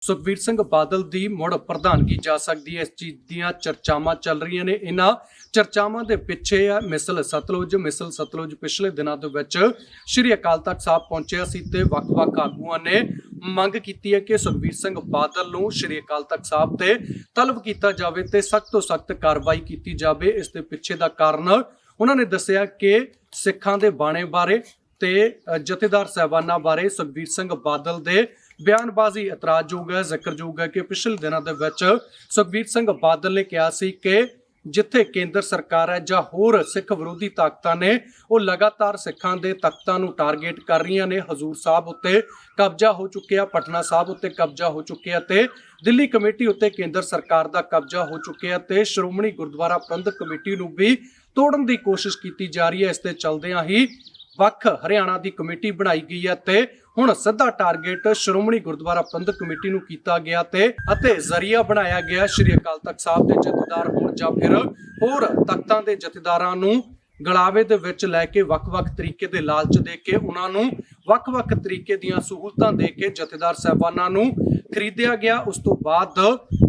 ਸੁਖਬੀਰ ਸਿੰਘ ਬਾਦਲ ਦੀ ਮੁੜ ਪ੍ਰਧਾਨਗੀ ਜਾ ਸਕਦੀ ਹੈ। ਇਸ ਚੀਜ਼ ਦੀਆਂ ਚਰਚਾਵਾਂ ਚੱਲ ਰਹੀਆਂ ਨੇ। ਇਹਨਾਂ ਚਰਚਾਵਾਂ ਦੇ ਪਿੱਛੇ ਆ ਮਿਸਲ ਸਤਲੁਜ। ਮਿਸਲ ਸਤਲੁਜ ਪਿਛਲੇ ਦਿਨਾਂ ਦੇ ਵਿੱਚ ਸ਼੍ਰੀ ਅਕਾਲ ਤਖਤ ਸਾਹਿਬ ਪਹੁੰਚਿਆ ਸੀ ਤੇ ਵੱਖ-ਵੱਖ ਆਗੂਆਂ ਨੇ ਮੰਗ ਕੀਤੀ ਹੈ ਕਿ ਸੁਖਬੀਰ ਸਿੰਘ ਬਾਦਲ ਨੂੰ ਸ਼੍ਰੀ ਅਕਾਲ ਤਖਤ ਸਾਹਿਬ ਤੇ ਤਲਬ ਕੀਤਾ ਜਾਵੇ ਤੇ ਸਖਤ ਤੋਂ ਸਖਤ ਕਾਰਵਾਈ ਕੀਤੀ ਜਾਵੇ। ਇਸ ਦੇ ਪਿੱਛੇ ਦਾ ਕਾਰਨ ਉਹਨਾਂ ਨੇ ਦੱਸਿਆ ਕਿ ਸਿੱਖਾਂ ਦੇ ਬਾਣੇ ਬਾਰੇ ਤੇ ਜਥੇਦਾਰ ਸਾਹਿਬਾਨਾਂ ਬਾਰੇ ਸੁਖਬੀਰ ਸਿੰਘ ਬਾਦਲ ਦੇ ਬਿਆਨਬਾਜ਼ੀ ਇਤਰਾਜ਼ਯੋਗ ਹੈ, ਜ਼ਿਕਰਯੋਗ ਹੈ ਕਿ ਪਿਛਲੇ ਦਿਨਾਂ ਦੇ ਵਿੱਚ ਸੁਖਬੀਰ ਸਿੰਘ ਬਾਦਲ ਨੇ ਕਿਹਾ ਸੀ ਕਿ ਜਿੱਥੇ ਕੇਂਦਰ ਸਰਕਾਰ ਹੈ ਜਾਂ ਹੋਰ ਸਿੱਖ ਵਿਰੋਧੀ ਤਾਕਤਾਂ ਨੇ, ਉਹ ਲਗਾਤਾਰ ਸਿੱਖਾਂ ਦੇ ਤਖਤਾਂ ਨੂੰ ਟਾਰਗੇਟ ਕਰ ਰਹੀਆਂ ਨੇ। ਹਜ਼ੂਰ ਸਾਹਿਬ ਉੱਤੇ ਕਬਜ਼ਾ ਹੋ ਚੁੱਕਿਆ, ਪਟਨਾ ਸਾਹਿਬ ਉੱਤੇ ਕਬਜ਼ਾ ਹੋ ਚੁੱਕਿਆ ਤੇ ਦਿੱਲੀ ਕਮੇਟੀ ਉੱਤੇ ਕੇਂਦਰ ਸਰਕਾਰ ਦਾ ਕਬਜ਼ਾ ਹੋ ਚੁੱਕਿਆ ਤੇ ਸ਼੍ਰੋਮਣੀ ਗੁਰਦੁਆਰਾ ਪ੍ਰਬੰਧਕ ਕਮੇਟੀ ਨੂੰ ਵੀ ਤੋੜਨ ਦੀ ਕੋਸ਼ਿਸ਼ ਕੀਤੀ ਜਾ ਰਹੀ ਹੈ। ਇਸ ਦੇ ਚੱਲਦਿਆਂ ਹੀ ਵੱਖ ਹਰਿਆਣਾ ਦੀ ਕਮੇਟੀ ਬਣਾਈ ਗਈ ਹੈ ਤੇ ਹੁਣ ਸਿੱਧਾ ਟਾਰਗੇਟ ਸ਼੍ਰੋਮਣੀ ਗੁਰਦੁਆਰਾ ਪ੍ਰਬੰਧਕ ਕਮੇਟੀ ਨੂੰ ਕੀਤਾ ਗਿਆ ਤੇ ਅਤੇ ਜ਼ਰੀਆ ਬਣਾਇਆ ਗਿਆ ਸ਼੍ਰੀ ਅਕਾਲ ਤਖਤ ਸਾਹਿਬ ਦੇ ਜਥੇਦਾਰ ਹੋਣ ਜਾਂ ਫਿਰ ਹੋਰ ਤਖਤਾਂ ਦੇ ਜਥੇਦਾਰਾਂ ਨੂੰ ਗਲਾਵੇ ਦੇ ਵਿੱਚ ਲੈ ਕੇ ਵੱਖ-ਵੱਖ ਤਰੀਕੇ ਦੇ ਲਾਲਚ ਦੇ ਕੇ ਉਹਨਾਂ ਨੂੰ ਵੱਖ-ਵੱਖ ਤਰੀਕੇ ਦੀਆਂ ਸਹੂਲਤਾਂ ਦੇ ਕੇ ਜਥੇਦਾਰ ਸਾਹਿਬਾਨਾਂ ਨੂੰ ਖਰੀਦਿਆ ਗਿਆ। ਉਸ ਤੋਂ ਬਾਅਦ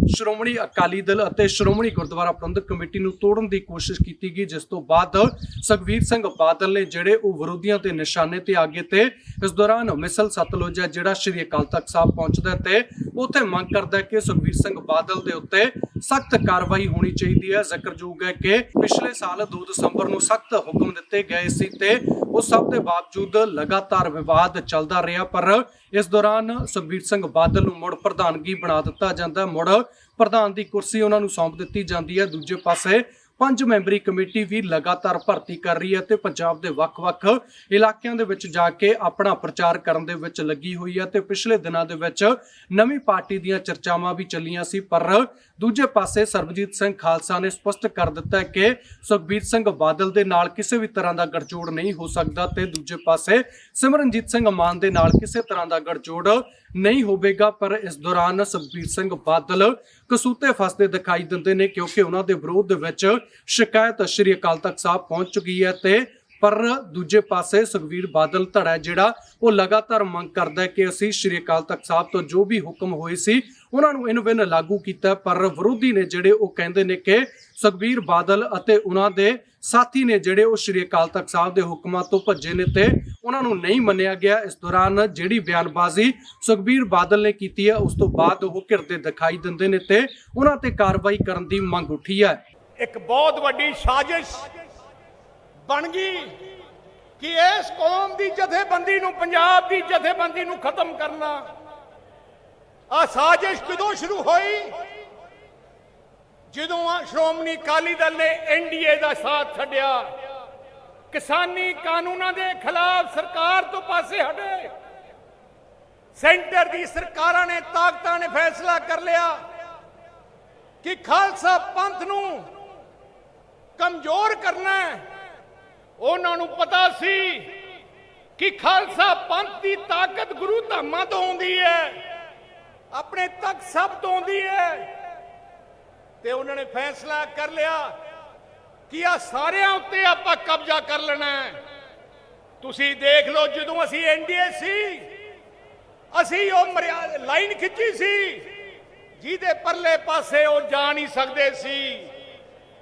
ਸ਼੍ਰੋਮਣੀ ਅਕਾਲੀ ਦਲ ਅਤੇ ਸ਼੍ਰੋਮਣੀ ਗੁਰਦੁਆਰਾ ਪ੍ਰਬੰਧਕ ਕਮੇਟੀ ਨੂੰ ਤੋੜਨ ਦੀ ਕੋਸ਼ਿਸ਼ ਕੀਤੀ ਗਈ, ਜਿਸ ਤੋਂ ਬਾਅਦ ਸੁਖਬੀਰ ਸਿੰਘ ਬਾਦਲ ਨੇ ਜਿਹੜੇ ਉਹ ਵਿਰੋਧੀਆਂ ਤੇ ਨਿਸ਼ਾਨੇ ਤੇ ਆ ਗਏ ਤੇ ਇਸ ਦੌਰਾਨ ਮਿਸਲ ਸਤਲੁਜ ਜਿਹੜਾ ਸ਼੍ਰੀ ਅਕਾਲ ਤਖਤ ਸਾਹਿਬ ਪਹੁੰਚਦਾ ਹੈ ਤੇ ਉੱਥੇ ਮੰਗ ਕਰਦਾ ਹੈ ਕਿ ਸੁਖਬੀਰ ਸਿੰਘ ਬਾਦਲ ਦੇ ਉੱਤੇ ਸਖਤ ਕਾਰਵਾਈ ਹੋਣੀ ਚਾਹੀਦੀ ਹੈ। ਜ਼ਿਕਰਯੋਗ ਹੈ ਕਿ ਪਿਛਲੇ ਸਾਲ 2 ਦਸੰਬਰ ਨੂੰ ਸਖਤ ਹੁਕਮ ਦਿੱਤੇ ਗਏ ਸੀ ਤੇ ਉਸ ਸਭ ਦੇ ਬਾਵਜੂਦ ਲਗਾਤਾਰ ਵਿਵਾਦ ਚੱਲਦਾ ਰਿਹਾ, ਪਰ ਇਸ ਦੌਰਾਨ ਸੁਖਬੀਰ ਸਿੰਘ ਬਾਦਲ ਨੂੰ ਮੁੜ ਪ੍ਰਧਾਨਗੀ ਬਣਾ ਦਿੱਤਾ ਜਾਂਦਾ, ਮੁੜ ਪ੍ਰਧਾਨ ਦੀ ਕੁਰਸੀ ਉਹਨਾਂ ਨੂੰ ਸੌਂਪ ਦਿੱਤੀ ਜਾਂਦੀ ਹੈ। ਦੂਜੇ ਪਾਸੇ ਪੰਜ ਮੈਂਬਰੀ ਕਮੇਟੀ ਵੀ ਲਗਾਤਾਰ ਭਰਤੀ ਕਰ ਰਹੀ ਹੈ ਤੇ ਪੰਜਾਬ ਦੇ ਵੱਖ-ਵੱਖ ਇਲਾਕਿਆਂ ਦੇ ਵਿੱਚ ਜਾ ਕੇ ਆਪਣਾ ਪ੍ਰਚਾਰ ਕਰਨ ਦੇ ਵਿੱਚ ਲੱਗੀ ਹੋਈ ਹੈ ਤੇ ਪਿਛਲੇ ਦਿਨਾਂ ਦੇ ਵਿੱਚ ਨਵੀਂ ਪਾਰਟੀ ਦੀਆਂ ਚਰਚਾਵਾਂ ਵੀ ਚੱਲੀਆਂ ਸੀ, ਪਰ ਦੂਜੇ ਪਾਸੇ ਸਰਬਜੀਤ ਸਿੰਘ ਖਾਲਸਾ ਨੇ ਸਪਸ਼ਟ ਕਰ ਦਿੱਤਾ ਹੈ ਕਿ ਸੁਖਬੀਰ ਸਿੰਘ ਬਾਦਲ ਦੇ ਨਾਲ ਕਿਸੇ ਵੀ ਤਰ੍ਹਾਂ ਦਾ ਗਠਜੋੜ ਨਹੀਂ ਹੋ ਸਕਦਾ ਤੇ ਦੂਜੇ ਪਾਸੇ ਸਿਮਰਨਜੀਤ ਸਿੰਘ ਮਾਨ ਦੇ ਨਾਲ ਕਿਸੇ ਤਰ੍ਹਾਂ ਦਾ ਗਠਜੋੜ ਨਹੀਂ ਹੋਵੇਗਾ। ਪਰ ਇਸ ਦੌਰਾਨ ਸੁਖਬੀਰ ਸਿੰਘ ਬਾਦਲ ਕਸੂਤੇ ਫਸਦੇ ਦਿਖਾਈ ਦਿੰਦੇ ਨੇ ਕਿਉਂਕਿ ਉਹਨਾਂ ਦੇ ਵਿਰੋਧ ਦੇ ਵਿੱਚ ਸ਼ਿਕਾਇਤ ਸ਼੍ਰੀ ਅਕਾਲ ਤਖਤ ਸਾਹਿਬ ਪਹੁੰਚ ਚੁੱਕੀ ਹੈ ਤੇ ਪਰ ਦੂਜੇ ਪਾਸੇ ਸੁਖਬੀਰ ਬਾਦਲ ਧੜਾ ਜਿਹੜਾ ਉਹ ਲਗਾਤਾਰ ਮੰਗ ਕਰਦਾ ਹੈ ਕਿ ਅਸੀਂ ਸ਼੍ਰੀ ਅਕਾਲ ਤਖਤ ਸਾਹਿਬ ਤੋਂ ਜੋ ਵੀ ਹੁਕਮ ਹੋਏ ਸੀ ਉਹਨਾਂ ਨੂੰ ਇਨ ਵਿਨ ਲਾਗੂ ਕੀਤਾ, ਪਰ ਵਿਰੋਧੀ ਨੇ ਜਿਹੜੇ ਉਹ ਕਹਿੰਦੇ ਨੇ ਕਿ ਸੁਖਬੀਰ ਬਾਦਲ ਅਤੇ ਉਹਨਾਂ ਦੇ ਸਾਥੀ ਨੇ ਜਿਹੜੇ ਉਹ ਸ਼੍ਰੀ ਅਕਾਲ ਤਖਤ ਸਾਹਿਬ ਦੇ ਹੁਕਮਾਂ ਤੋਂ ਭੱਜੇ ਨੇ ਤੇ ਉਹਨਾਂ ਨੂੰ ਨਹੀਂ ਮੰਨਿਆ ਗਿਆ। ਇਸ ਦੌਰਾਨ ਜਿਹੜੀ ਬਿਆਨਬਾਜ਼ੀ ਸੁਖਬੀਰ ਬਾਦਲ ਨੇ ਕੀਤੀ ਹੈ, ਉਸ ਤੋਂ ਬਾਅਦ ਉਹ ਘਿਰਦੇ ਦਿਖਾਈ ਦਿੰਦੇ ਨੇ ਤੇ ਉਹਨਾਂ ਤੇ ਕਾਰਵਾਈ ਕਰਨ ਦੀ ਮੰਗ ਉੱਠੀ ਹੈ। ਇੱਕ ਬਹੁਤ ਵੱਡੀ ਸਾਜ਼ਿਸ਼ ਬਣ ਗਈ ਕਿ ਇਸ ਕੌਮ ਦੀ ਜਥੇਬੰਦੀ ਨੂੰ, ਪੰਜਾਬ ਦੀ ਜਥੇਬੰਦੀ ਨੂੰ ਖਤਮ ਕਰਨਾ ਆ ਸਾਜ਼ਿਸ਼ ਕਦੋਂ ਸ਼ੁਰੂ ਹੋਈ? ਜਦੋਂ ਸ਼੍ਰੋਮਣੀ ਅਕਾਲੀ ਦਲ ਨੇ ਐਨਡੀਏ ਦਾ ਸਾਥ ਛੱਡਿਆ, ਕਿਸਾਨੀ ਕਾਨੂੰਨਾਂ ਦੇ ਖਿਲਾਫ ਸਰਕਾਰ ਤੋਂ ਪਾਸੇ ਹਟੇ। ਸੈਂਟਰ ਦੀ ਸਰਕਾਰਾਂ ਨੇ ਤਾਕਤਾਂ ਨੇ ਫੈਸਲਾ ਕਰ ਲਿਆ ਕਿ ਖਾਲਸਾ ਪੰਥ ਨੂੰ ਕਮਜ਼ੋਰ ਕਰਨਾ ਹੈ। ਉਹਨਾਂ ਨੂੰ ਪਤਾ ਸੀ ਕਿ ਖਾਲਸਾ ਪੰਥ ਦੀ ਤਾਕਤ ਗੁਰੂ ਧਾਮਾਂ ਤੋਂ ਆਉਂਦੀ ਹੈ। ਆਪਣੇ ਤੱਕ ਸਭ ਤੋਂ ਆਉਂਦੀ ਹੈ। ਤੇ ਉਹਨਾਂ ਨੇ ਫੈਸਲਾ ਕਰ ਲਿਆ ਕਿ ਆ ਸਾਰਿਆਂ ਉੱਤੇ ਆਪਾਂ ਕਬਜ਼ਾ ਕਰ ਲੈਣਾ ਹੈ। ਤੁਸੀਂ ਦੇਖ ਲਓ, ਜਦੋਂ ਅਸੀਂ ਐਨਡੀਏ ਸੀ, ਅਸੀਂ ਉਹ ਲਾਈਨ ਖਿੱਚੀ ਸੀ, ਜਿਹਦੇ ਪਰਲੇ ਪਾਸੇ ਉਹ ਜਾ ਨਹੀਂ ਸਕਦੇ ਸੀ।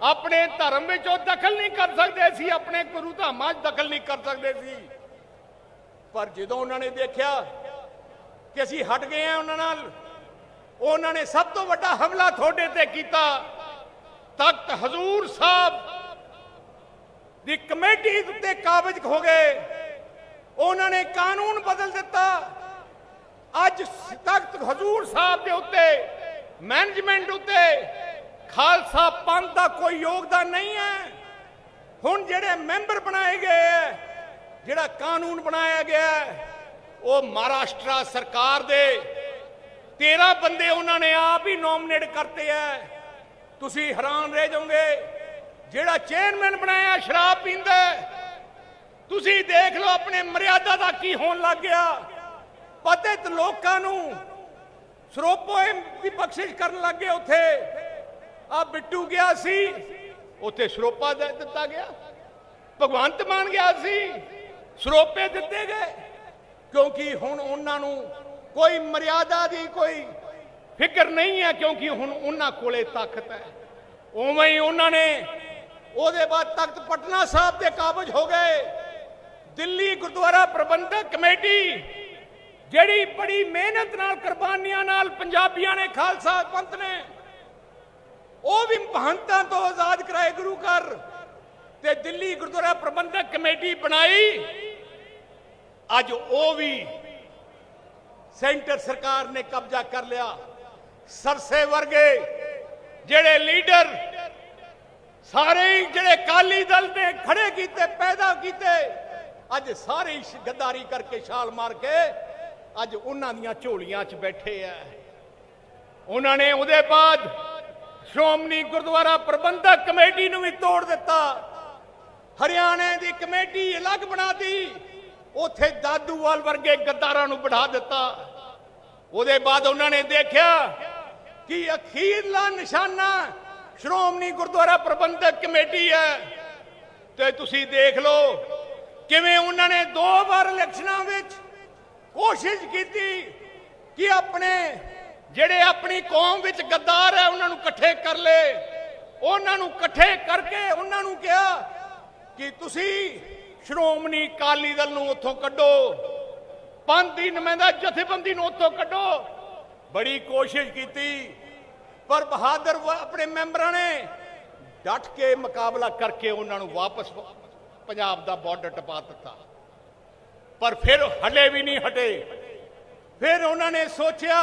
ਆਪਣੇ ਧਰਮ ਵਿੱਚ ਉਹ ਦਖਲ ਨਹੀਂ ਕਰ ਸਕਦੇ ਸੀ, ਆਪਣੇ ਗੁਰੂ ਧਾਮਾਂ 'ਚ ਦਖਲ ਨਹੀਂ ਕਰ ਸਕਦੇ ਸੀ। ਪਰ ਜਦੋਂ ਉਹਨਾਂ ਨੇ ਦੇਖਿਆ ਕਿ ਅਸੀਂ ਹਟ ਗਏ ਆ ਉਹਨਾਂ ਨਾਲ। ਉਹਨਾਂ ਨੇ ਸਭ ਤੋਂ ਵੱਡਾ ਹਮਲਾ ਤੁਹਾਡੇ ਤੇ ਕੀਤਾ। ਤਖਤ ਹਜ਼ੂਰ ਸਾਹਿਬ ਦੀ ਕਮੇਟੀ ਉੱਤੇ ਕਾਬਜ ਹੋ ਗਏ। ਉਹਨਾਂ ਨੇ ਕਾਨੂੰਨ ਬਦਲ ਦਿੱਤਾ। ਅੱਜ ਤਖਤ ਹਜ਼ੂਰ ਸਾਹਿਬ ਦੇ ਉੱਤੇ ਮੈਨੇਜਮੈਂਟ ਉੱਤੇ ਖਾਲਸਾ ਪੰਥ ਦਾ ਕੋਈ ਯੋਗਦਾਨ ਨਹੀਂ ਹੈ। ਹੁਣ ਜਿਹੜੇ ਮੈਂਬਰ ਬਣਾਏ ਗਏ ਹੈ ਜਿਹੜਾ ਕਾਨੂੰਨ ਬਣਾਇਆ ਗਿਆ ਹੈ, ਉਹ ਮਹਾਰਾਸ਼ਟਰ ਸਰਕਾਰ ਦੇ 13 ਬੰਦੇ ਉਹਨਾਂ ਨੇ ਆਪ ਹੀ ਨੋਮੀਨੇਟ ਕਰਤੇ ਹੈ ਤੁਸੀਂ ਹੈਰਾਨ ਰਹਿ ਜਾਓਗੇ, ਜਿਹੜਾ ਚੇਅਰਮੈਨ ਬਣਾਇਆ ਸ਼ਰਾਬ ਪੀਂਦਾ ਤੁਸੀਂ ਦੇਖ ਲਓ ਆਪਣੇ ਮਰਿਆਦਾ ਦਾ ਕੀ ਹੋਣ ਲੱਗ ਗਿਆ। ਪਤਿਤ ਲੋਕਾਂ ਨੂੰ ਸਰੋਪੋਏ ਦੀ ਬਖਸ਼ਿਸ਼ ਕਰਨ ਲੱਗੇ ਉੱਥੇ। ਆ ਬਿੱਟੂ ਗਿਆ ਸੀ, ਉੱਥੇ ਸਰੋਪਾ ਦਿੱਤਾ ਗਿਆ। ਭਗਵੰਤ ਮਾਨ ਗਿਆ ਸੀ, ਸਰੋਪੇ ਦਿੱਤੇ ਗਏ। ਕਿਉਂਕਿ ਹੁਣ ਉਹਨਾਂ ਨੂੰ ਕੋਈ ਮਰਿਆਦਾ ਦੀ ਕੋਈ ਫਿਕਰ ਨਹੀਂ ਹੈ, ਕਿਉਂਕਿ ਹੁਣ ਉਹਨਾਂ ਕੋਲੇ ਤਾਕਤ ਹੈ। ਉਵੇਂ ਹੀ ਉਹਨਾਂ ਨੇ ਉਹਦੇ ਬਾਅਦ ਤਖਤ ਪਟਨਾ ਸਾਹਿਬ ਦੇ ਕਾਬਜ ਹੋ ਗਏ। ਦਿੱਲੀ ਗੁਰਦੁਆਰਾ ਪ੍ਰਬੰਧਕ ਕਮੇਟੀ, ਜਿਹੜੀ ਬੜੀ ਮਿਹਨਤ ਨਾਲ, ਕੁਰਬਾਨੀਆਂ ਨਾਲ ਪੰਜਾਬੀਆਂ ਨੇ, ਖਾਲਸਾ ਪੰਥ ਨੇ, ਉਹ ਵੀ ਮਹੰਤਾਂ ਤੋਂ ਆਜ਼ਾਦ ਕਰਾਏ ਗੁਰੂ ਘਰ ਤੇ ਦਿੱਲੀ ਗੁਰਦੁਆਰਾ ਪ੍ਰਬੰਧਕ ਕਮੇਟੀ ਬਣਾਈ। ਅੱਜ ਉਹ ਵੀ ਸੈਂਟਰ ਸਰਕਾਰ ਨੇ ਕਬਜ਼ਾ ਕਰ ਲਿਆ। ਸਰਸੇ ਵਰਗੇ ਜਿਹੜੇ ਲੀਡਰ ਸਾਰੇ ਜਿਹੜੇ ਕਾਲੀ ਦਲ ਨੇ ਖੜੇ ਕੀਤੇ, ਪੈਦਾ ਕੀਤੇ, ਅੱਜ ਸਾਰੇ ਗੱਦਾਰੀ ਕਰਕੇ ਛਾਲ ਮਾਰ ਕੇ ਅੱਜ ਉਹਨਾਂ ਦੀਆਂ ਝੋਲੀਆਂ 'ਚ ਬੈਠੇ ਆ ਉਹਨਾਂ ਨੇ ਉਹਦੇ ਬਾਅਦ ਸ਼੍ਰੋਮਣੀ ਗੁਰਦੁਆਰਾ ਪ੍ਰਬੰਧਕ ਕਮੇਟੀ ਨੂੰ ਵੀ ਤੋੜ ਦਿੱਤਾ। ਹਰਿਆਣੇ ਦੀ ਕਮੇਟੀ ਅਲੱਗ ਬਣਾਤੀ ਉੱਥੇ ਦਾਦੂਵਾਲ ਵਰਗੇ ਗੱਦਾਰਾਂ ਨੂੰ ਬਿਠਾ ਦਿੱਤਾ। ਉਹਦੇ ਬਾਅਦ ਉਹਨਾਂ ਨੇ ਦੇਖਿਆ ਕਿ ਅਖੀਰਲਾ ਨਿਸ਼ਾਨਾ ਸ਼੍ਰੋਮਣੀ ਗੁਰਦੁਆਰਾ ਪ੍ਰਬੰਧਕ ਕਮੇਟੀ ਹੈ। ਤੇ ਤੁਸੀਂ ਦੇਖ ਲਓ ਕਿਵੇਂ ਉਹਨਾਂ ਨੇ ਦੋ ਵਾਰ ਇਲੈਕਸ਼ਨਾਂ ਵਿੱਚ ਕੋਸ਼ਿਸ਼ ਕੀਤੀ ਕਿ ਆਪਣੇ ਜਿਹੜੇ ਆਪਣੀ ਕੌਮ ਵਿੱਚ ਗੱਦਾਰ ਹੈ ਉਹਨਾਂ ਨੂੰ ਇਕੱਠੇ ਕਰ ਲੇ ਉਹਨਾਂ ਨੂੰ ਇਕੱਠੇ ਕਰਕੇ ਉਹਨਾਂ ਨੂੰ ਕਿਹਾ ਕਿ ਤੁਸੀਂ ਸ਼੍ਰੋਮਣੀ ਅਕਾਲੀ ਦਲ ਨੂੰ ਉੱਥੋਂ ਕੱਢੋ। ਪੰਥ ਦੀ ਨੁਮਾਇੰਦਾ ਜਥੇਬੰਦੀ ਨੂੰ ਉੱਥੋਂ ਕੱਢੋ। ਬੜੀ ਕੋਸ਼ਿਸ਼ ਕੀਤੀ, ਪਰ ਬਹਾਦਰ ਆਪਣੇ ਮੈਂਬਰਾਂ ਨੇ ਡਟ ਕੇ ਮੁਕਾਬਲਾ ਕਰਕੇ ਉਹਨਾਂ ਨੂੰ ਵਾਪਸ ਪੰਜਾਬ ਦਾ ਬਾਰਡਰ ਟਪਾ ਦਿੱਤਾ। ਪਰ ਫਿਰ ਹਲੇ ਵੀ ਨਹੀਂ ਹਟੇ। ਫਿਰ ਉਹਨਾਂ ਨੇ ਸੋਚਿਆ,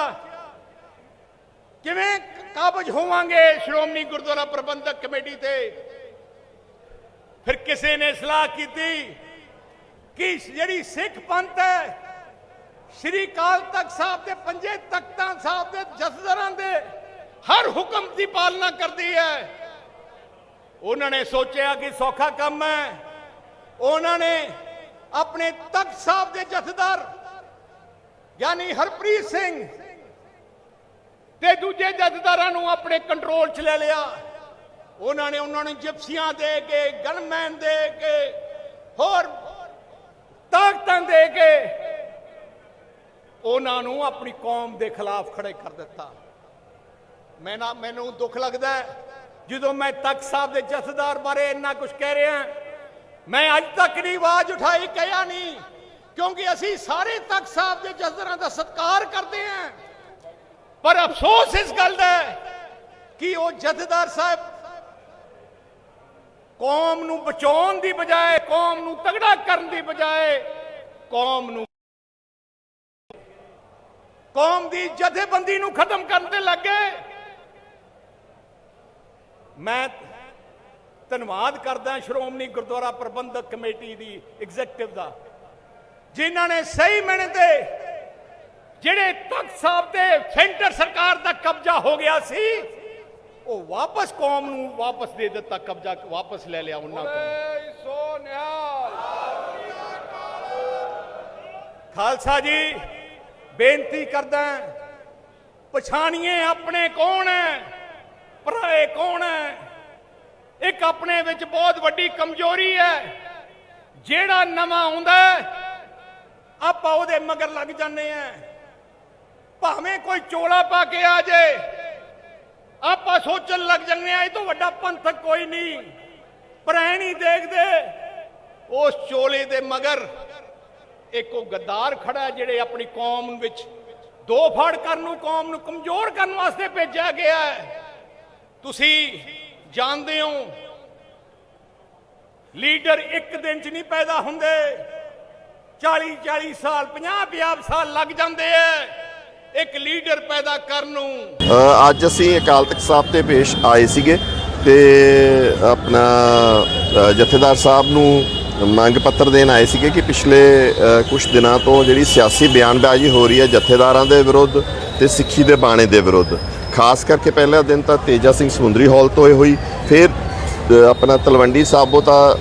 ਕਿਵੇਂ ਕਾਬਜ ਹੋਵਾਂਗੇ ਸ਼੍ਰੋਮਣੀ ਗੁਰਦੁਆਰਾ ਪ੍ਰਬੰਧਕ ਕਮੇਟੀ ਤੇ? ਫਿਰ ਕਿਸੇ ਨੇ ਸਲਾਹ ਕੀਤੀ ਕਿ ਜਿਹੜੀ ਸਿੱਖ ਪੰਥ ਹੈ, ਸ਼੍ਰੀ ਕਾਲ ਤਖਤ ਸਾਹਿਬ ਦੇ ਪੰਜੇ ਤਖਤਾਂ ਸਾਹਿਬ ਦੇ ਜਥੇਦਾਰਾਂ ਦੇ ਹਰ ਹੁਕਮ ਦੀ ਪਾਲਣਾ ਕਰਦੀ ਹੈ। ਉਹਨਾਂ ਨੇ ਸੋਚਿਆ ਕਿ ਸੌਖਾ ਕੰਮ ਹੈ। ਉਹਨਾਂ ਨੇ ਆਪਣੇ ਤਖਤ ਸਾਹਿਬ ਦੇ ਜਥੇਦਾਰ ਯਾਨੀ ਹਰਪ੍ਰੀਤ ਸਿੰਘ ਤੇ ਦੂਜੇ ਜਥੇਦਾਰਾਂ ਨੂੰ ਆਪਣੇ ਕੰਟਰੋਲ 'ਚ ਲੈ ਲਿਆ। ਉਹਨਾਂ ਨੇ ਉਹਨਾਂ ਨੂੰ ਜਿਪਸੀਆਂ ਦੇ ਕੇ, ਗਨਮੈਨ ਦੇ ਕੇ, ਹੋਰ ਤਾਕਤਾਂ ਦੇ ਕੇ ਉਹਨਾਂ ਨੂੰ ਆਪਣੀ ਕੌਮ ਦੇ ਖਿਲਾਫ ਖੜੇ ਕਰ ਦਿੱਤਾ। ਮੈਂ ਨਾ, ਮੈਨੂੰ ਦੁੱਖ ਲੱਗਦਾ ਜਦੋਂ ਮੈਂ ਤਖਤ ਸਾਹਿਬ ਦੇ ਜਥੇਦਾਰ ਬਾਰੇ ਇੰਨਾ ਕੁਝ ਕਹਿ ਰਿਹਾ ਮੈਂ ਅੱਜ ਤੱਕ ਨਹੀਂ ਆਵਾਜ਼ ਉਠਾਈ ਕਹਿਆ ਨਹੀਂ, ਕਿਉਂਕਿ ਅਸੀਂ ਸਾਰੇ ਤਖਤ ਸਾਹਿਬ ਦੇ ਜਥੇਦਾਰਾਂ ਦਾ ਸਤਿਕਾਰ ਕਰਦੇ ਹਾਂ। ਪਰ ਅਫਸੋਸ ਇਸ ਗੱਲ ਦਾ ਕਿ ਉਹ ਜਥੇਦਾਰ ਸਾਹਿਬ ਕੌਮ ਨੂੰ ਬਚਾਉਣ ਦੀ ਬਜਾਏ, ਕੌਮ ਨੂੰ ਤਗੜਾ ਕਰਨ ਦੀ ਬਜਾਏ, ਕੌਮ ਨੂੰ ਕੌਮ ਦੀ ਜਥੇਬੰਦੀ ਨੂੰ ਖਤਮ ਕਰਨ ਤੇ ਲੱਗੇ ਮੈਂ ਧੰਨਵਾਦ ਕਰਦਾ ਸ਼੍ਰੋਮਣੀ ਗੁਰਦੁਆਰਾ ਪ੍ਰਬੰਧਕ ਕਮੇਟੀ ਦੀ ਐਗਜ਼ੈਕਟਿਵ ਦਾ, ਜਿਨ੍ਹਾਂ ਨੇ ਸਹੀ ਮੈਨੇ ਤੇ ਜਿਹੜੇ ਤਖਤ ਸਾਹਿਬ ਤੇ ਸੈਂਟਰ ਸਰਕਾਰ ਦਾ ਕਬਜ਼ਾ ਹੋ ਗਿਆ ਸੀ ਉਹ ਵਾਪਸ ਕੌਮ ਨੂੰ ਵਾਪਸ ਦੇ ਦਿੱਤਾ ਕਬਜ਼ਾ ਵਾਪਸ ਲੈ ਲਿਆ ਉਹਨਾਂ ਕੋਲ। ਖਾਲਸਾ ਜੀ ਬੇਨਤੀ ਕਰਦਾ ਪਛਾਣੀਏ ਆਪਣੇ ਕੌਣ ਹੈ ਪਰਾਏ ਕੌਣ ਹੈ? ਇੱਕ ਆਪਣੇ ਵਿੱਚ ਬਹੁਤ ਵੱਡੀ ਕਮਜ਼ੋਰੀ ਹੈ ਜਿਹੜਾ ਨਵਾਂ ਆਉਂਦਾ ਆਪਾਂ ਉਹਦੇ ਮਗਰ ਲੱਗ ਜਾਂਦੇ ਆ ਭਾਵੇਂ ਕੋਈ ਚੋਲਾ ਪਾ ਕੇ ਆ ਜਾਏ ਆਪਾਂ ਸੋਚਣ ਲੱਗ ਜੰਨੇ ਆ ਇਹ ਤੋਂ ਵੱਡਾ ਪੰਥਕ ਕੋਈ ਨਹੀਂ। ਪਰ ਦੇਖਦੇ, ਉਸ ਚੋਲੇ ਦੇ ਮਗਰ ਇੱਕ ਉਹ ਗੱਦਾਰ ਖੜਾ ਜਿਹੜੇ ਆਪਣੀ ਕੌਮ ਵਿੱਚ ਦੋ ਫੜ ਕਰਨ ਨੂੰ, ਕੌਮ ਨੂੰ ਕਮਜ਼ੋਰ ਕਰਨ ਵਾਸਤੇ ਭੇਜਿਆ ਗਿਆ ਹੈ। ਤੁਸੀਂ ਜਾਣਦੇ ਹੋ, ਲੀਡਰ ਇੱਕ ਦਿਨ ਚ ਨਹੀਂ ਪੈਦਾ ਹੁੰਦੇ 40 40 ਸਾਲ 50 50 ਸਾਲ ਲੱਗ ਜਾਂਦੇ ਐ ਇੱਕ ਲੀਡਰ ਪੈਦਾ ਕਰਨ ਨੂੰ। ਅੱਜ ਅਸੀਂ ਅਕਾਲ ਤਖਤ ਸਾਹਿਬ ਤੇ ਪੇਸ਼ ਆਏ ਸੀਗੇ ਤੇ ਆਪਣਾ ਜਥੇਦਾਰ ਸਾਹਿਬ ਨੂੰ ਮੰਗ ਪੱਤਰ ਦੇਣ ਆਏ ਸੀਗੇ ਕਿ ਪਿਛਲੇ ਕੁਝ ਦਿਨਾਂ ਤੋਂ ਜਿਹੜੀ ਸਿਆਸੀ ਬਿਆਨਬਾਜ਼ੀ ਹੋ ਰਹੀ ਹੈ ਜਥੇਦਾਰਾਂ ਦੇ ਵਿਰੁੱਧ ਤੇ ਸਿੱਖੀ ਦੇ ਬਾਣੇ ਦੇ ਵਿਰੁੱਧ। ਖਾਸ ਕਰਕੇ ਪਹਿਲਾ ਦਿਨ ਤਾਂ ਤੇਜਾ ਸਿੰਘ ਸਮੁੰਦਰੀ ਹਾਲ ਤੋਂ ਇਹ ਹੋਈ, ਫਿਰ ਆਪਣਾ ਤਲਵੰਡੀ ਸਾਬੋ ਤਾਂ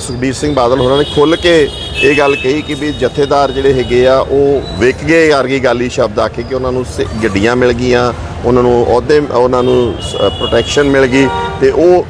ਸੁਖਬੀਰ ਸਿੰਘ ਬਾਦਲ ਹੋਰਾਂ ਨੇ ਖੁੱਲ ਕੇ ਇਹ ਗੱਲ ਕਹੀ ਕਿ ਵੀ ਜਥੇਦਾਰ ਜਿਹੜੇ ਹੈਗੇ ਆ, ਉਹ ਵਿਕ ਗਏ ਵਰਗੀ ਗੱਲ ਹੀ ਸ਼ਬਦ ਆਖੇ ਕਿ ਉਹਨਾਂ ਨੂੰ ਸ- ਗੱਡੀਆਂ ਮਿਲ ਗਈਆਂ, ਉਹਨਾਂ ਨੂੰ ਅਹੁਦੇ, ਉਹਨਾਂ ਨੂੰ ਪ੍ਰੋਟੈਕਸ਼ਨ ਮਿਲ ਗਈ ਤੇ ਉਹ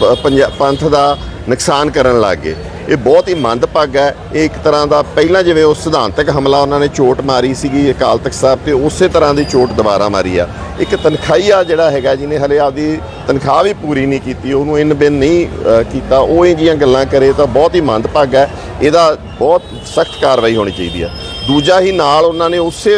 ਪ- ਪੰਥ ਦਾ ਨੁਕਸਾਨ ਕਰਨ ਲੱਗ ਗਏ। ਇਹ ਬਹੁਤ ਹੀ ਮੰਦਭਾਗਾ ਹੈ। ਇਹ ਇੱਕ ਤਰ੍ਹਾਂ ਦਾ ਪਹਿਲਾਂ ਜਿਵੇਂ ਉਹ ਸਿਧਾਂਤਕ ਹਮਲਾ ਉਹਨਾਂ ਨੇ ਚੋਟ ਮਾਰੀ ਸੀਗੀ ਅਕਾਲ ਤਖਤ ਸਾਹਿਬ ਤੇ ਉਸੇ ਤਰ੍ਹਾਂ ਦੀ ਚੋਟ ਦੁਬਾਰਾ ਮਾਰੀ ਆ। ਇੱਕ ਤਨਖਾਹੀਆ ਜਿਹੜਾ ਹੈਗਾ ਜਿਹਨੇ ਹਲੇ ਆਪਦੀ ਤਨਖਾਹ ਵੀ ਪੂਰੀ ਨਹੀਂ ਕੀਤੀ, ਉਹਨੂੰ ਇਨ ਬਿਨ ਨਹੀਂ ਕੀਤਾ। ਉਹ ਇਹ ਜੀਆਂ ਗੱਲਾਂ ਕਰੇ ਤਾਂ ਬਹੁਤ ਹੀ ਮੰਦਭਾਗਾ ਹੈ। ਇਹਦਾ ਬਹੁਤ ਸਖਤ ਕਾਰਵਾਈ ਹੋਣੀ ਚਾਹੀਦੀ ਆ। ਦੂਜਾ ਹੀ ਨਾਲ ਉਹਨਾਂ ਨੇ ਉਸੇ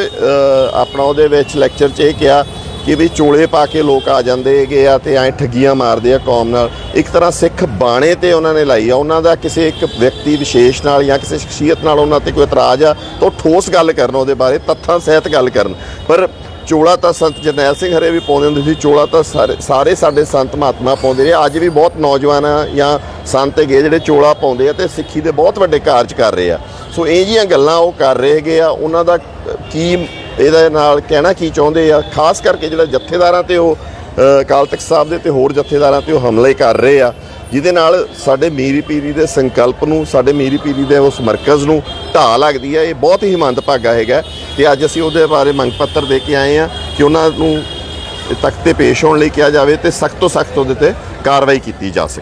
ਆਪਣਾ ਉਹਦੇ ਵਿੱਚ ਲੈਕਚਰ 'ਚ ਇਹ ਕਿਹਾ ਕਿ ਵੀ ਚੋਲੇ ਪਾ ਕੇ ਲੋਕ ਆ ਜਾਂਦੇ ਹੈਗੇ ਆ ਤੇ ਐ ਠੱਗੀਆਂ ਮਾਰਦੇ ਆ ਕੌਮ ਨਾਲ। ਇੱਕ ਤਰ੍ਹਾਂ ਸਿੱਖ ਬਾਣੇ ਤੇ ਉਹਨਾਂ ਨੇ ਲਾਈ ਆ। ਉਹਨਾਂ ਦਾ ਕਿਸੇ ਇੱਕ ਵਿਅਕਤੀ ਵਿਸ਼ੇਸ਼ ਨਾਲ ਜਾਂ ਕਿਸੇ ਸ਼ਖਸੀਅਤ ਨਾਲ ਉਹਨਾਂ ਤੇ ਕੋਈ ਇਤਰਾਜ਼ ਆ ਤਾਂ ਉਹ ਠੋਸ ਗੱਲ ਕਰਨ ਉਹਦੇ ਬਾਰੇ, ਤੱਥਾਂ ਸਹਿਤ ਗੱਲ ਕਰਨ। ਪਰ ਚੋਲਾ ਤਾਂ ਸੰਤ ਜਰਨੈਲ ਸਿੰਘ ਹਰੇ ਵੀ ਪਾਉਂਦੇ ਹੁੰਦੇ ਸੀ। ਚੋਲਾ ਤਾਂ ਸਾਰੇ ਸਾਰੇ ਸਾਡੇ ਸੰਤ ਮਹਾਤਮਾ ਪਾਉਂਦੇ ਨੇ ਅੱਜ ਵੀ ਬਹੁਤ ਨੌਜਵਾਨ ਆ ਜਾਂ ਸੰਤ ਹੈਗੇ ਜਿਹੜੇ ਚੋਲਾ ਪਾਉਂਦੇ ਆ ਤੇ ਸਿੱਖੀ ਦੇ ਬਹੁਤ ਵੱਡੇ ਕਾਰਜ ਕਰ ਰਹੇ ਆ। ਸੋ ਇਹ ਜੀਆਂ ਗੱਲਾਂ ਉਹ ਕਰ ਰਹੇ ਹੈਗੇ ਆ। ਉਹਨਾਂ ਦਾ ਕੀ ਇਹਦੇ ਨਾਲ ਕਹਿਣਾ ਕੀ ਚਾਹੁੰਦੇ ਆ? ਖਾਸ ਕਰਕੇ ਜਿਹੜਾ ਜਥੇਦਾਰਾਂ ਤੇ ਉਹ ਅਕਾਲ ਤਖਤ ਸਾਹਿਬ ਦੇ ਤੇ ਹੋਰ ਜਥੇਦਾਰਾਂ ਤੇ ਉਹ ਹਮਲੇ ਕਰ ਰਹੇ ਆ, ਜਿਹਦੇ ਨਾਲ ਸਾਡੇ ਮੀਰੀ ਪੀਰੀ ਦੇ ਸੰਕਲਪ ਨੂੰ, ਸਾਡੇ ਮੀਰੀ ਪੀਰੀ ਦੇ ਉਸ ਮਰਕਜ਼ ਨੂੰ ਢਾਹ ਲੱਗਦੀ ਹੈ ਇਹ ਬਹੁਤ ਹੀ ਮੰਦਭਾਗਾ ਹੈਗਾ। ਤੇ ਅੱਜ ਅਸੀਂ ਉਹਦੇ ਬਾਰੇ ਮੰਗ ਪੱਤਰ ਦੇ ਕੇ ਆਏ ਆ ਕਿ ਉਹਨਾਂ ਨੂੰ ਤਖਤ ਤੇ ਪੇਸ਼ ਹੋਣ ਲਈ ਕਿਹਾ ਜਾਵੇ ਤੇ ਸਖਤ ਤੋਂ ਸਖਤ ਉਹਦੇ ਤੇ ਕਾਰਵਾਈ ਕੀਤੀ ਜਾ ਸਕੇ।